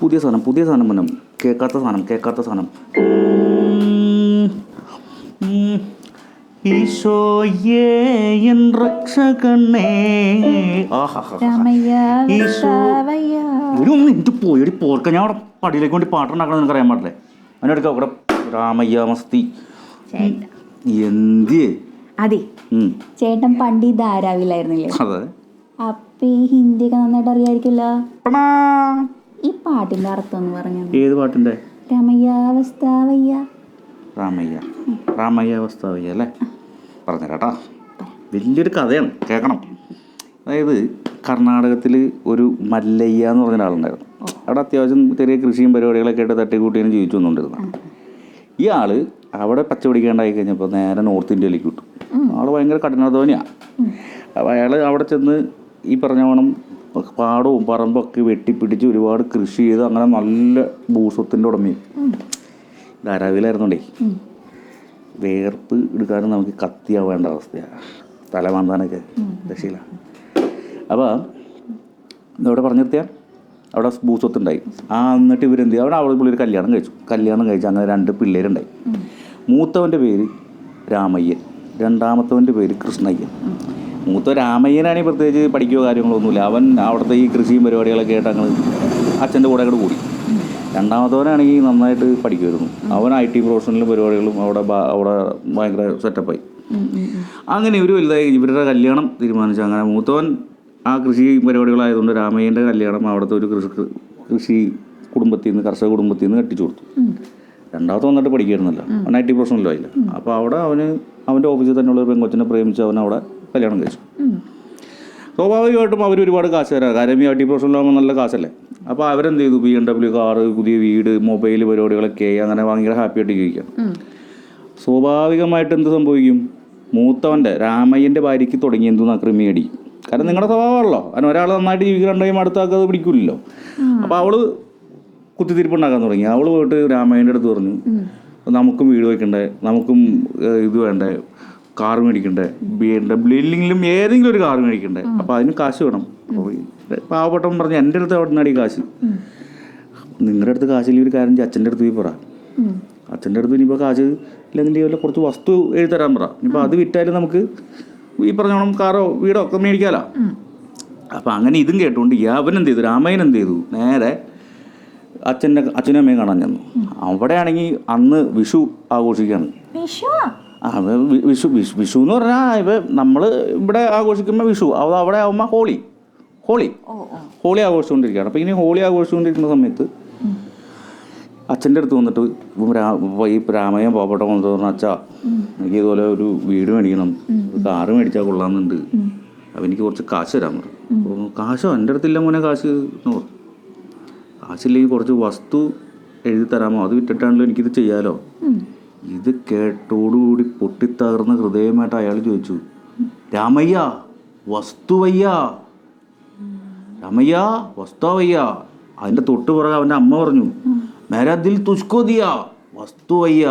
പുതിയ സാധനം പുതിയ സാധനം മനം കേൾക്കാത്ത സാധനം കേൾക്കാത്ത സാധനം. ഈശോയേ എൻ രക്ഷകണ്ണേ. ഒരു മിനിറ്റ് പോയി പോർക്ക. ഞാൻ അവിടെ പടിയിലേക്ക് വേണ്ടി പാട്ടുണ്ടാക്കണം നിനക്ക് അറിയാൻ പാടില്ലേ? അതിനെടുക്ക അവിടെ. രാമയ്യ മസ്തി. എന്ത്? അതെ. ചേട്ടൻ പണ്ട് ഈ ധാരാവിലായിരുന്നില്ലേ അതെ. അപ്പൊ ഈ ഹിന്ദിയൊക്കെ നന്നായിട്ട് അറിയായിരിക്കില്ല. ഈ പാട്ടിന്റെ അർത്ഥം എന്ന് പറഞ്ഞു ഏത് പാട്ടിന്റെ? രമയ്യാവസ്ഥാവയ്യ രാമയ്യ. രാമയ്യ അല്ലേ? അല്ലേ കേട്ടാ വലിയൊരു കഥയാണ്. കേൾക്കണം. അതായത് കർണാടകത്തിൽ ഒരു മല്ലയ്യ എന്ന് പറഞ്ഞ ഒരാളുണ്ടായിരുന്നു അവിടെ അത്യാവശ്യം ചെറിയ കൃഷിയും പരിപാടികളൊക്കെ ആയിട്ട് തട്ടിക്കൂട്ടിയും ജീവിച്ചു വന്നുകൊണ്ടിരുന്നു ഈ ആൾ അവിടെ പച്ചപിടിക്കാണ്ടായി കഴിഞ്ഞപ്പോൾ നേരെ നോർത്ത് ഇന്ത്യയിലേക്ക് വിട്ടു. ആൾ ഭയങ്കര കഠിനാധ്വാനിയാണ് അപ്പോൾ അയാൾ അവിടെ ചെന്ന് ഈ പറഞ്ഞ വേണം പാടവും പറമ്പൊക്കെ വെട്ടിപ്പിടിച്ച് ഒരുപാട് കൃഷി ചെയ്ത് അങ്ങനെ നല്ല ഭൂസ്വത്തിന്റെ ഉടമയും. ധാരാവിലായിരുന്നുണ്ടേ വേർപ്പ് എടുക്കാനും നമുക്ക് കത്തിയാവേണ്ട അവസ്ഥയാണ് തല മാന്താനൊക്കെ രക്ഷയില്ല. അപ്പോൾ ഇവിടെ പറഞ്ഞു നിർത്തിയാൽ അവിടെ ഭൂസ്വത്തുണ്ടായി. ആ എന്നിട്ട് ഇവരെന്ത് ചെയ്യും അവിടെ അവിടെ പുള്ളി ഒരു കല്യാണം കഴിച്ചു. കല്യാണം കഴിച്ചു അങ്ങനെ രണ്ട് പിള്ളേരുണ്ടായി. മൂത്തവന്റെ പേര് രാമയ്യൻ. രണ്ടാമത്തവന്റെ പേര് കൃഷ്ണയ്യൻ. മൂത്ത രാമയ്യനാണെങ്കിൽ പ്രത്യേകിച്ച് പഠിക്കുകയോ കാര്യങ്ങളൊന്നുമില്ല. അവൻ അവിടുത്തെ ഈ കൃഷിയും പരിപാടികളൊക്കെ ആയിട്ട് അങ്ങ് അച്ഛന്റെ കൂടെ അങ്ങോട്ട് കൂടി. രണ്ടാമത്തവനാണെങ്കിൽ നന്നായിട്ട് പഠിക്കുമായിരുന്നു. അവൻ ഐ ടി പ്രൊഫഷണലും പരിപാടികളും അവിടെ അവിടെ ഭയങ്കര സെറ്റപ്പായി. അങ്ങനെ ഇവർ വലുതായി ഇവരുടെ കല്യാണം തീരുമാനിച്ചു. അങ്ങനെ മൂത്തവൻ ആ കൃഷി പരിപാടികളായതുകൊണ്ട് രാമയ്യന്റെ കല്യാണം അവിടുത്തെ ഒരു കൃഷി കൃഷി കുടുംബത്തിൽ നിന്ന് കർഷക കുടുംബത്തിൽ നിന്ന് കെട്ടിച്ചു കൊടുത്തു. രണ്ടാമത്തെ വന്നിട്ട് പഠിക്കുകയായിരുന്നല്ലോ. അവൻ ഐ ടി പ്രൊഫഷണലും ആയില്ല. അപ്പോൾ അവിടെ അവന് അവന്റെ ഓഫീസിൽ തന്നെയുള്ള ഒരു പെങ്കൊച്ചിനെ പ്രേമിച്ച് അവൻ അവിടെ കല്യാണം കഴിച്ചു. സ്വാഭാവികമായിട്ടും അവർ ഒരുപാട് കാശ് തരാം. കാര്യം ഈ ഐ നല്ല കാശല്ലേ? അപ്പോൾ അവരെന്ത് ചെയ്തു? ബി എം ഡബ്ല്യു കാറ് പുതിയ വീട് മൊബൈൽ പരിപാടികളൊക്കെ അങ്ങനെ ഭയങ്കര ഹാപ്പി ആയിട്ട് ജീവിക്കാം സ്വാഭാവികമായിട്ട് എന്ത് സംഭവിക്കും? മൂത്തവന്റെ രാമയ്യന്റെ ഭാര്യയ്ക്ക് തുടങ്ങി എന്തെന്നാ ക്രിമിയടി. കാരണം നിങ്ങളുടെ സ്വഭാവമാണല്ലോ. കാരണം ഒരാൾ നന്നായിട്ട് ജീവിക്കുന്നുണ്ടെങ്കിൽ അടുത്ത ആൾക്ക് അത് പിടിക്കില്ലല്ലോ അപ്പോൾ അവൾ കുത്തിത്തിരിപ്പുണ്ടാക്കാൻ തുടങ്ങി. അവൾ പോയിട്ട് രാമയ്യന്റെ അടുത്ത് പറഞ്ഞു നമുക്കും വീട് വെക്കണ്ടേ? നമുക്കും ഇത് വേണ്ടേ? കാർ മേടിക്കണ്ടേ? ബി എം ഡബ്ല്യു ഇല്ലെങ്കിലും ഏതെങ്കിലും ഒരു കാർ മേടിക്കണ്ടേ? അപ്പോൾ അതിന് കാശ് വേണം. പാവപ്പെട്ടവൻ പറഞ്ഞു എന്റെ അടുത്ത് അവിടെ നിന്നാടി കാശ്? നിങ്ങളുടെ അടുത്ത് കാശില്ലെങ്കിൽ ഒരു കാര്യം അച്ഛന്റെ അടുത്ത് പോയി പറ. അച്ഛന്റെ അടുത്ത് ഇനിയിപ്പോൾ കാശ് ഇല്ലെങ്കിൽ വല്ല കുറച്ച് വസ്തു എഴുതി തരാൻ പറ. ഇനിയിപ്പോൾ അത് വിറ്റാലും നമുക്ക് ഈ പറഞ്ഞോണം കാറോ വീടോ ഒക്കെ മേടിക്കാലോ. അപ്പം അങ്ങനെ ഇതും കേട്ടുകൊണ്ട് ഈ അവൻ എന്ത് ചെയ്തു? രാമയൻ എന്ത് ചെയ്തു? നേരെ അച്ഛന്റെ അച്ഛനും അമ്മയും കാണാൻ ചെന്നു. അവിടെയാണെങ്കിൽ അന്ന് വിഷു ആഘോഷിക്കുകയാണ് അത് വിഷു വിഷു വിഷു എന്ന് പറഞ്ഞാൽ ഇപ്പം നമ്മൾ ഇവിടെ ആഘോഷിക്കുമ്പോൾ വിഷു അത് അവിടെ ആകുമ്പോൾ ഹോളി ഹോളി. ഹോളി ആഘോഷിച്ചുകൊണ്ടിരിക്കുകയാണ് അപ്പം ഇനി ഹോളി ആഘോഷിച്ചുകൊണ്ടിരിക്കുന്ന സമയത്ത് അച്ഛന്റെ അടുത്ത് വന്നിട്ട് ഈ രാമയ്യ പാവപ്പെട്ട കൊണ്ടു പറഞ്ഞ അച്ഛാ എനിക്ക് ഇതുപോലെ ഒരു വീട് മേടിക്കണം കാറ് മേടിച്ചാൽ കൊള്ളാമെന്നുണ്ട്. അപ്പം എനിക്ക് കുറച്ച് കാശ് തരാൻ പറഞ്ഞു. കാശോ? എന്റെ അടുത്തില്ല മോനെ കാശ് എന്ന് പറഞ്ഞു. കാശില്ലെങ്കിൽ കുറച്ച് വസ്തു എഴുതി തരാമോ? അത് വിറ്റിട്ടാണല്ലോ എനിക്കിത് ചെയ്യാലോ? ഇത് കേട്ടോടുകൂടി പൊട്ടിത്തകർന്ന ഹൃദയമായിട്ട് അയാൾ ചോദിച്ചു രാമയ്യ വസ്തുവയ്യ രാമയ്യ വസ്തുവയ്യ അതിന്റെ തൊട്ട് പുറകെ അവന്റെ അമ്മ പറഞ്ഞു മേരാതിൽ തുഷ്കോതിയ വസ്തുവയ്യ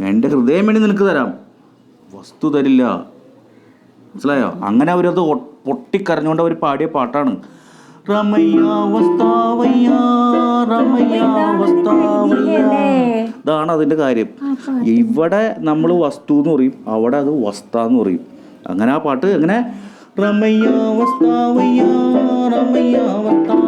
എന്റെ ഹൃദയം വേണ്ടി നിനക്ക് തരാം. വസ്തു തരില്ല. മനസ്സിലായോ? അങ്ങനെ അവരത് പൊട്ടിക്കരഞ്ഞുകൊണ്ട് അവർ പാടിയ പാട്ടാണ് രമയ്യ വസ്താവയ്യ രമയ്യ വസ്താവയ്യ ഇതാണ് അതിന്റെ കാര്യം. ഇവിടെ നമ്മൾ വസ്തു എന്ന് പറയും അവിടെ അത് വസ്ത എന്ന് പറയും. അങ്ങനെ ആ പാട്ട് അങ്ങനെ രമയ്യ വസ്താവയ്യ രമയ്യ വസ്താവയ്യ